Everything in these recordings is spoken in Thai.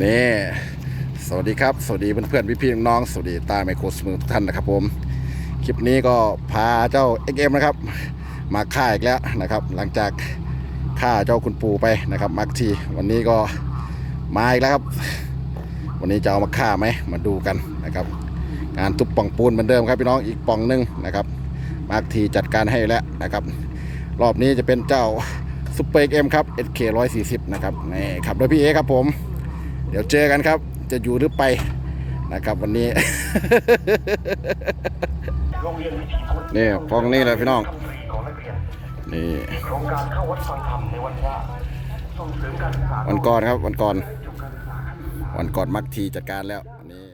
นี่สวัสดีครับสวัสดีเพื่อนๆพี่ๆน้องๆสวัสดีตาไมโครสมือทุกท่านนะครับผมคลิปนี้ก็พาเจ้า XM นะครับ มาฆ่าอีกแล้วนะครับ หลังจากฆ่าเจ้าคุณปูไปนะครับมักทีวันนี้ก็มาอีกแล้วครับ วันนี้จะเอามาฆ่าไหมมาดูกันนะครับ งานทุบป่องปูนเหมือนเดิมครับพี่น้องอีกป่องหนึงนะครับมาร์คทีจัดการให้แล้วนะครับ รอบนี้จะเป็นเจ้าซุปเปอร์เอ็มครับ SK 140นะครับนี่ขับโดยพี่เอครับผม เดี๋ยวเจอกันครับ จะอยู่หรือไปนะครับวันนี้ นี่ฟองนี่เลยพี่น้อง นี่วันก่อนครับวันก่อน วันก่อนมักทีจัดการแล้วนี่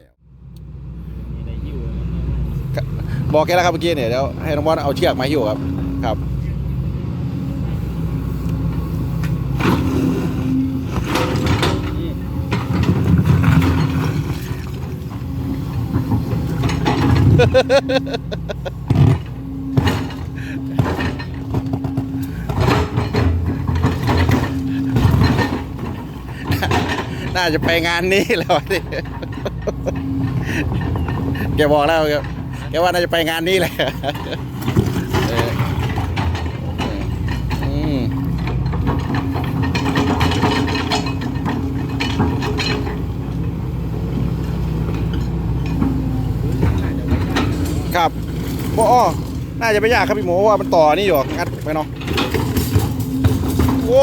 บอกแกแล้วครับเมื่อกี้เนี่ยเดี๋ยวให้น้องบอลเอาเชือกมาหิ้วครับครับ น่าจะไปงานนี้แล้วนี่แกบอกแล้วแกว่าน่าจะไปงานนี้แหละเอออืมครับ บ่อ้อน่าจะไม่ยากครับพี่หมูเพราะว่ามันต่อนี่อยู่งัดไปเนาะโอ้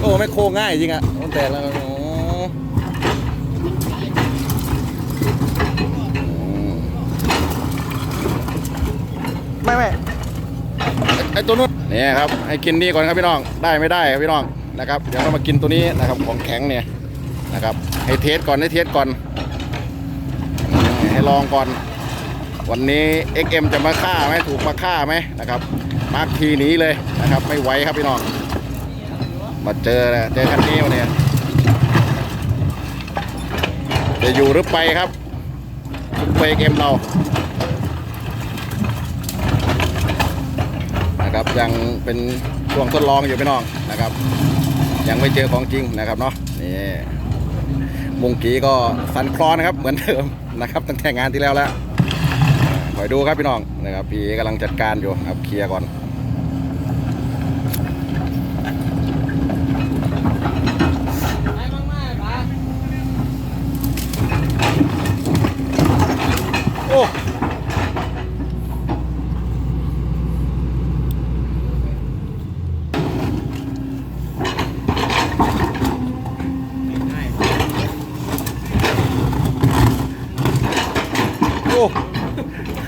โอ้ไม่โค้งง่ายจริงอะมันแตกแล้วโอ้ไม่ไม่ไอ้ตัวนู้นเนี่ยครับให้กินนี่ก่อนครับพี่น้องได้ไม่ได้ครับพี่น้องนะครับเดี๋ยวเรามากินตัวนี้นะครับของแข็งเนี่ยนะครับให้เทสก่อนให้เทสก่อน ให้ลองก่อน วันนี้ XM จะมาฆ่าไหมถูกมาฆ่าไหมนะครับ มาร์คทีหนี้เลยนะครับ ไม่ไหวครับพี่น้อง มาเจอแล้วเจอคันนี้วันนี้จะอยู่หรือไปครับซุปเปอร์เกมเรานะครับยังเป็นช่วงทดลองอยู่พี่น้องนะครับ ยังไม่เจอของจริงนะครับเนาะนี่ มงกีก็สันคลอนนะครับเหมือนเดิมนะครับ ตั้งแต่งานที่แล้วแล้วคอยดูครับพี่น้องนะครับพี่กำลังจัดการอยู่ครับเคลียร์ก่อน โอ้โอ้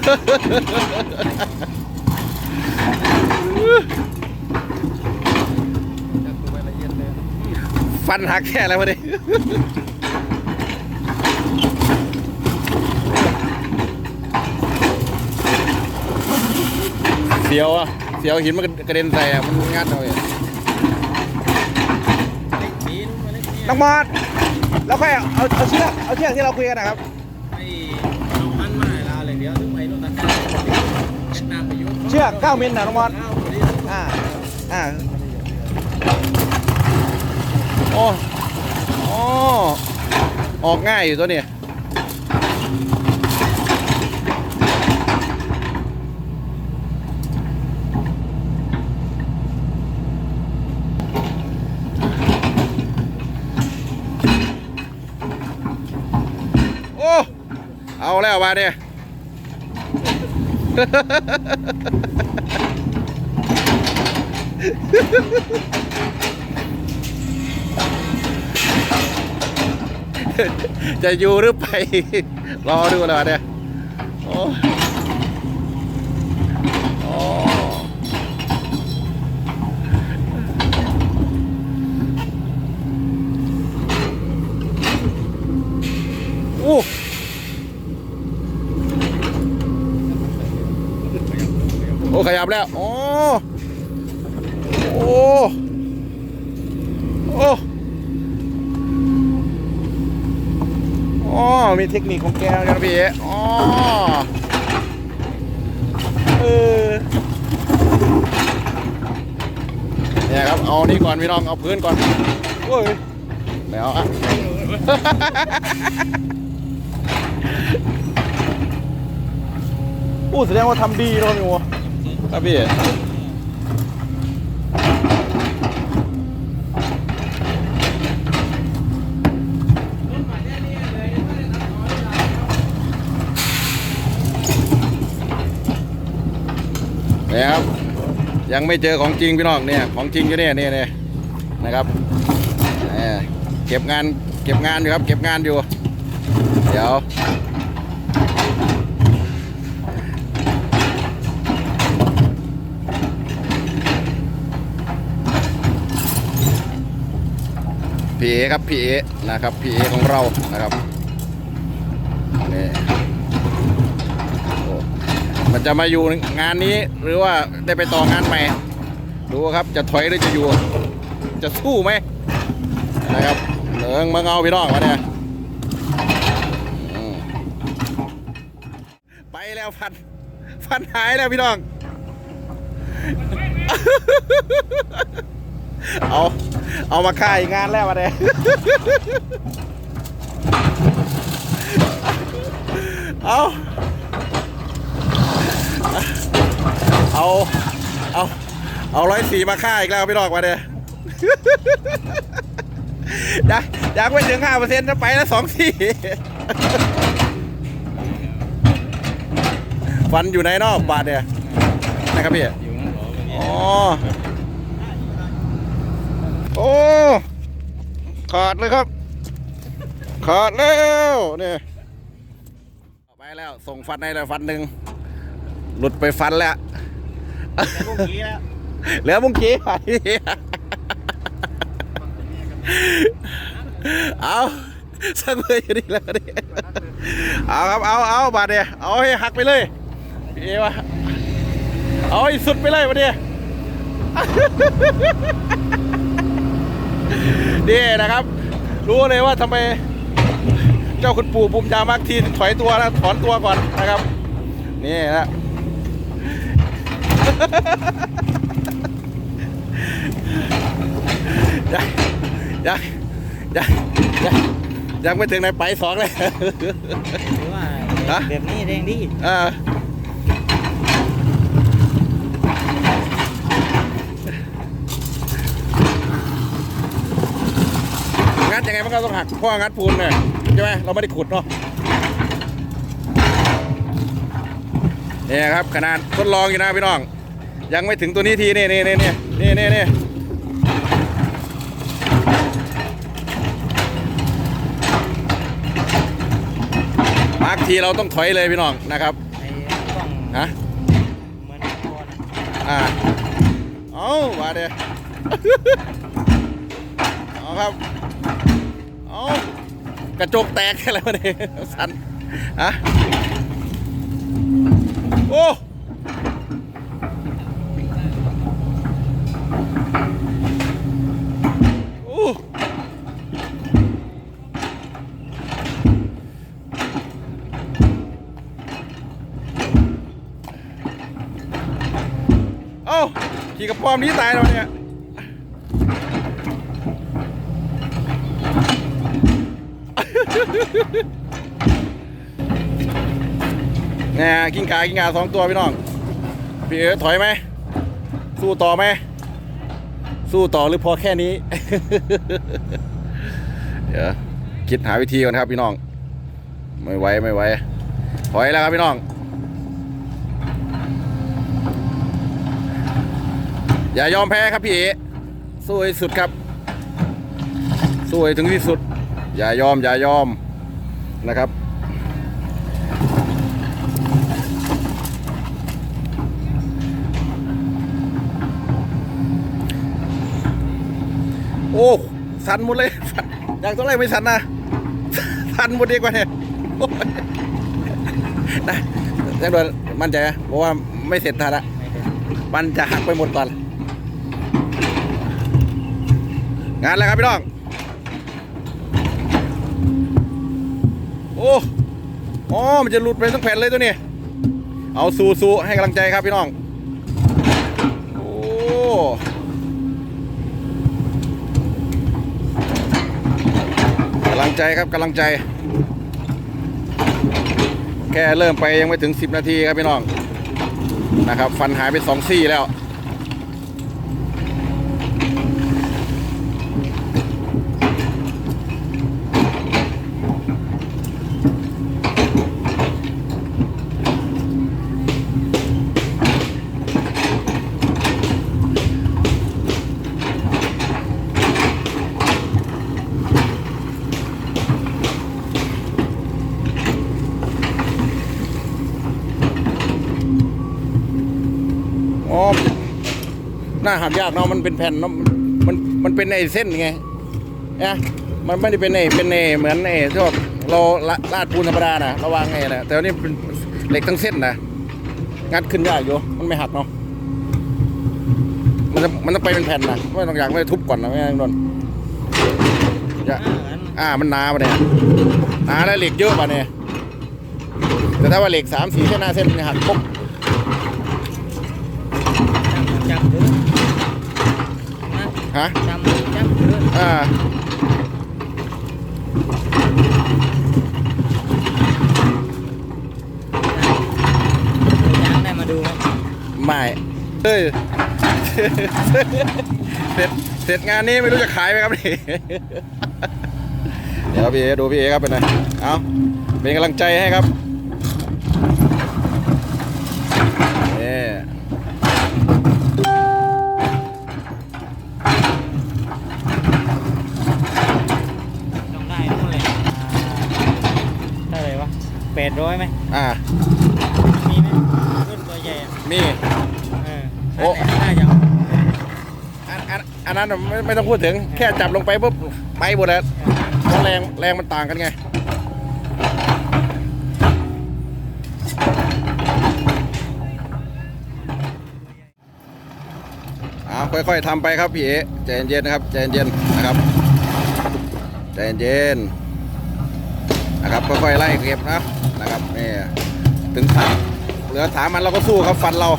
ฟันหักแค่แล้วพอดีเสียวอะ เสียวหินมันกระเด็นใส่อะ มันงัดเอาเองน้องมอดแล้วค่อยเอาเอาเอาเชือก เอาเชือกที่เราคุยกันนะครับ งไปรถตัดได้น้ำประยุกเชือก9มิลนะน้องมอดเก้าคนอ่า อ่า โอ้โอ้ออกง่ายอยู่ตัวนี้โอ้เอาแล้วมาเนี่ย จะอยู่หรือไป รอดูแล้วเนี่ยโอ้โอ้โอ้โอ้ ขยับแล้ว โอ้ โอ้ โอ้อ๋อมีเทคนิคของแกนะพี่เอ๋อ๋อเออเนี่ยครับ เอานี่ก่อนพี่น้อง เอาพื้นก่อนโอ้ยไม่เอาอะอู้แสดงว่าทำดีเนาะพี่โม ครับพี่เนี่ยครับยังไม่เจอของจริงพี่น้องเนี่ยของจริงอยู่เนี่ยเนี่ยเนี่ยนะครับเอ่อเก็บงานเก็บงานอยู่ครับ เก็บงานอยู่ เดี๋ยว พีเอครับพีเอนะครับพีเอของเรานะครับนี่มันจะมาอยู่งานนี้หรือว่าได้ไปต่องานใหม่ดูครับจะถอยหรือจะอยู่ จะสู้ไหมนะครับเหลืองมาเงาพี่น้องวะเนี่ยไปแล้วฟันฟันหายแล้วพี่น้อง เอาเอามาค่ายงานแล้วมาเนี่ยเอาเอาเอาเอาร้อยสี่มาค่าอีกแล้วพี่น้องมาเนี่ยอยากอยากไปถึงห้าเปอร์เซ็นต์จะไปแล้วสองสี่ฟันอยู่ในนอกบาทเนี่ยนะครับพี่อยู่นั่นหรอวันนี้อ๋อ โอ้ขาดเลยครับ ขาดแล้วเนี่ยไปแล้วส่งฟันให้เลยฟันหนึ่งหลุดไปฟันแล้วพวกนี้แล้วเหลือมุ้งกี้ไปเอาสักเลยอยู่นี่แล้วนี่เอาครับเอาเอาบาดเนี่ยเอาให้หักไปเลยพี่เอวะเอาให้สุดไปเลยวันนี้ นี่นะครับ รู้เลยว่าทำไม เจ้าคุณปู่ปุ่มยามักทีถอยตัวนะถอนตัวก่อนนะครับ นี่นะยังยังยังยังยังไม่ถึงในไปสองเลยหรือว่าฮะแบบนี้แรงดีเออ งัดยังไงมันก็ต้องหักเพราะว่างัดปูนเนี่ยใช่ไหมเราไม่ได้ขุดเนาะเนี่ยครับขนาดทดลองอยู่นะพี่น้อง ยังไม่ถึงตัวนี้ทีนี่นี่นี่นี่นี่นี่นี่มาร์กทีเราต้องถอยเลยพี่น้องนะครับไอ้ต้องฮะเหมือนก่อนอ่าเอามาเดี๋ยวเอาครับ เอากระจกแตกอะไรมาเนี่ยสันฮะโอ้โอ้เอ้าขี่กระป๋อมนี้ตายแล้วเนี่ย เนี่ยกิ้งกากิ้งกาสองตัวพี่น้องพี่เอ๋ถอยไหมสู้ต่อไหมสู้ต่อหรือพอแค่นี้ เดี๋ยวคิดหาวิธีก่อนครับพี่น้อง ไม่ไหวไม่ไหวถอยแล้วครับพี่น้อง อย่ายอมแพ้ครับพี่เอสู้ให้สุดครับสู้ให้ถึงที่สุด อย่ายอมอย่ายอมนะครับ อ้ สั่นหมดเลยสั่นอย่างตัวแรกไม่สั่นนะ สั่นหมดดีกว่าเนี่ยโอ้ยนะแจ้งด่วนมั่นใจนะเพราะว่าไม่เสร็จทันละมันจะหักไปหมดก่อน งานแล้วครับพี่น้อง โอ้อ๋อมันจะหลุดไปทั้งแผ่นเลยตัวนี้ เอาสู้สู้ให้กำลังใจครับพี่น้อง โอ้ ลังใจครับกำลังใจ แค่เริ่มไปยังไม่ถึง 10 นาทีครับพี่น้องนะครับ ฟันหายไปสองซี่แล้ว อ๋อ ห น้าหักยากเนาะมันเป็นแผ่นเนาะมันมันเป็นไอเส้นไงนะมันไม่ได้เป็นไอเป็นไอเหมือนไอที่ว่าเราลลาดปูนธรรมดานะระวังไงนะแต่อันนี้เป็นเหล็กทั้งเส้นนะงัดขึ้นยากอยู่มันไม่หักเนาะมันจะมันต้องไปเป็นแผ่นนะไม่ต้องอยากไม่ทุบก่อนนะไม่งั้นโดนอย่าอ่างั้นอ่ามันหนาปะเนี่ยหนาแล้วเหล็กเยอะปะเนี่ยแต่ถ้าว่าเหล็กสามสี่เส้นหน้าเส้นมันหักปุ๊บจำจำถือะ ฮะจำจำถืออ่ายางได้มาดูไหมไม่เฮ้ยเสร็จเสร็จงานนี้ไม่รู้จะขายไหมครับนี่ เดี๋ยวพี่เอดูพี่เอครับเป็นไงเอาเป็นกำลังใจให้ครับ แปดร้อยไหมอ่า มีไหมรุ่นตัวใหญ่อะมี เออโอ้ อันไหนน่าจะอันอันอันนั้นไม่ไม่ต้องพูดถึง แค่จับลงไปปุ๊บไปหมดแล้วเพราะแรงแรงมันต่างกันไง เอาค่อยๆทำไปครับพี่เอ๋ใจเย็นๆนะครับใจเย็นๆนะครับใจเย็นๆ นะครับค่อยๆไล่เก็บนะนะครับนี่ถึงถามเหลือถามมันเราก็สู้ครับฟันเรา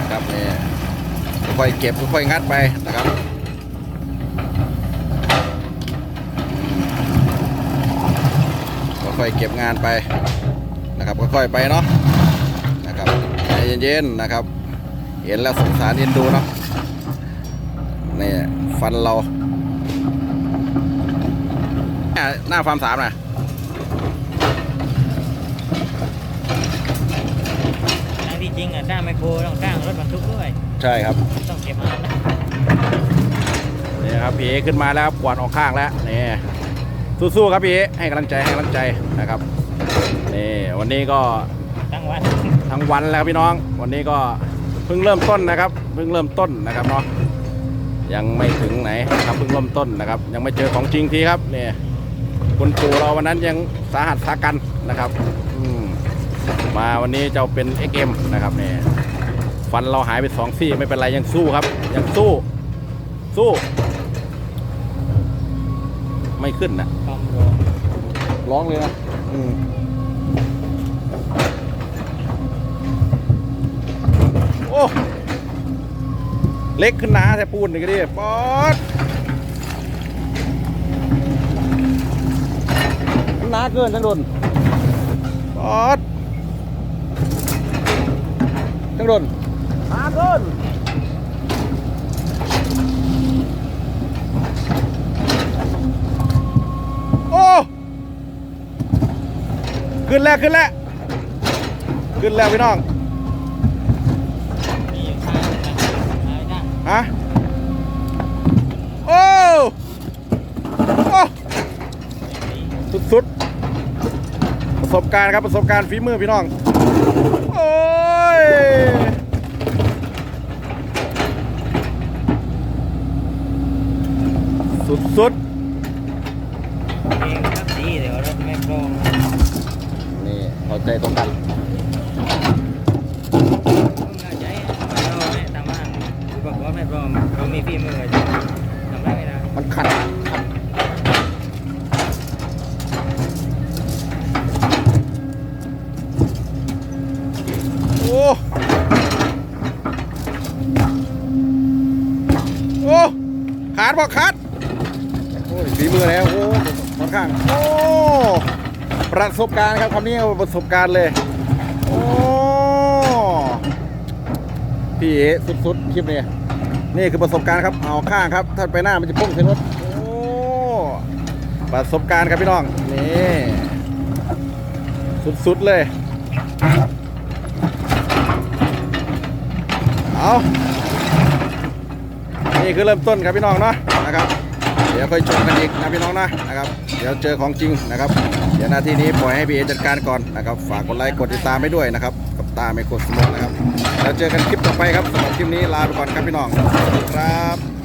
นะครับนี่ค่อยๆเก็บค่อยๆงัดไปนะครับค่อยๆเก็บงานไปนะครับค่อยๆไปเนาะนะครับใจเย็นๆนะครับ เห็นแล้วสงสารเอ็นดูเนาะนี่ฟันเราเนี่ยหน้าฟาร์มสามนะ ทั้งที่จ ริงอะจ้างไมโครต้องจ้างรถบรรทุกด้วย ใช่ครับต้องเก็บมานะนี่ครับพี่เอขึ้นมาแล้วครับกวาดออกข้างแล้วนี่สู้ๆครับพี่เอให้กำลังใจให้กำลังใจนะครับนี่วันนี้ก็ทั้งวันทั้งวันแล้วพี่น้อง วันนี้ก็เพิ่งเริ่มต้นนะครับเพิ่งเริ่มต้นนะครับเนาะยังไม่ถึงไหนนะครับเพิ่งเริ่มต้นนะครับ ยังไม่เจอของจริงทีครับนี่คุณปู่เราวันนั้นยังสาหัสสากันนะครับอืม มาวันนี้เจ้าเป็น XM นะครับนี่ฟันเราหายไปสองซี่ไม่เป็นไรยังสู้ครับ ยังสู้ สู้ ไม่ขึ้นนะความร้อนร้องเลยนะอืมโอ้เล็กขึ้นหนาแต่ปูนนี่ก็ดิป๊อดมันหนาเกินทั้งโดนป๊อด ทั้งโดนหนาเกินโอ้ขึ้นแล้วขึ้นแล้วขึ้นแล้วพี่น้องมีอยู่ข้างหนึงนะเอาไว้จ้างฮะโอ้โอ้สุดๆประสบการณ์ครับประสบการณ์ฝีมือพี่น้อง โอ้ย สุดเองครับดีเดี๋ยวรถแม่กรองๆนี่พอใจตรงกันต้องเข้าใจเราไม่ทำบ้านอุปกรณ์แม่กรองเรามีฝีมือทำได้ไม่ได้มันขัดขัดโอ้โอ้ขาดบ่ขาดโอ้ย ฝีมือแล้วโอ้ค่อนข้าง โอ้ ประสบการณ์ครับคำนี้ประสบการณ์เลย โอ้พี่เอสุดๆคลิปนี้นี่คือประสบการณ์ครับเอาข้างครับ ถ้าไปหน้ามันจะพุ่งใส่รถโอ้ประสบการณ์ครับพี่น้องนี่สุดๆเลย เอานี่คือเริ่มต้นครับพี่น้องเนาะนะครับ เดี๋ยวค่อยชมกันอีกนะพี่น้องนะนะครับ เดี๋ยวเจอของจริงนะครับ เดี๋ยวหน้าที่นี้ปล่อยให้พี่เอจัดการก่อนนะครับ ฝากกดไลค์กดติดตามไปด้วยนะครับ กับตาไม่กดสมองนะครับ แล้วเจอกันคลิปต่อไปครับสำหรับคลิปนี้ลาไปก่อนครับพี่น้องสวัสดีครับ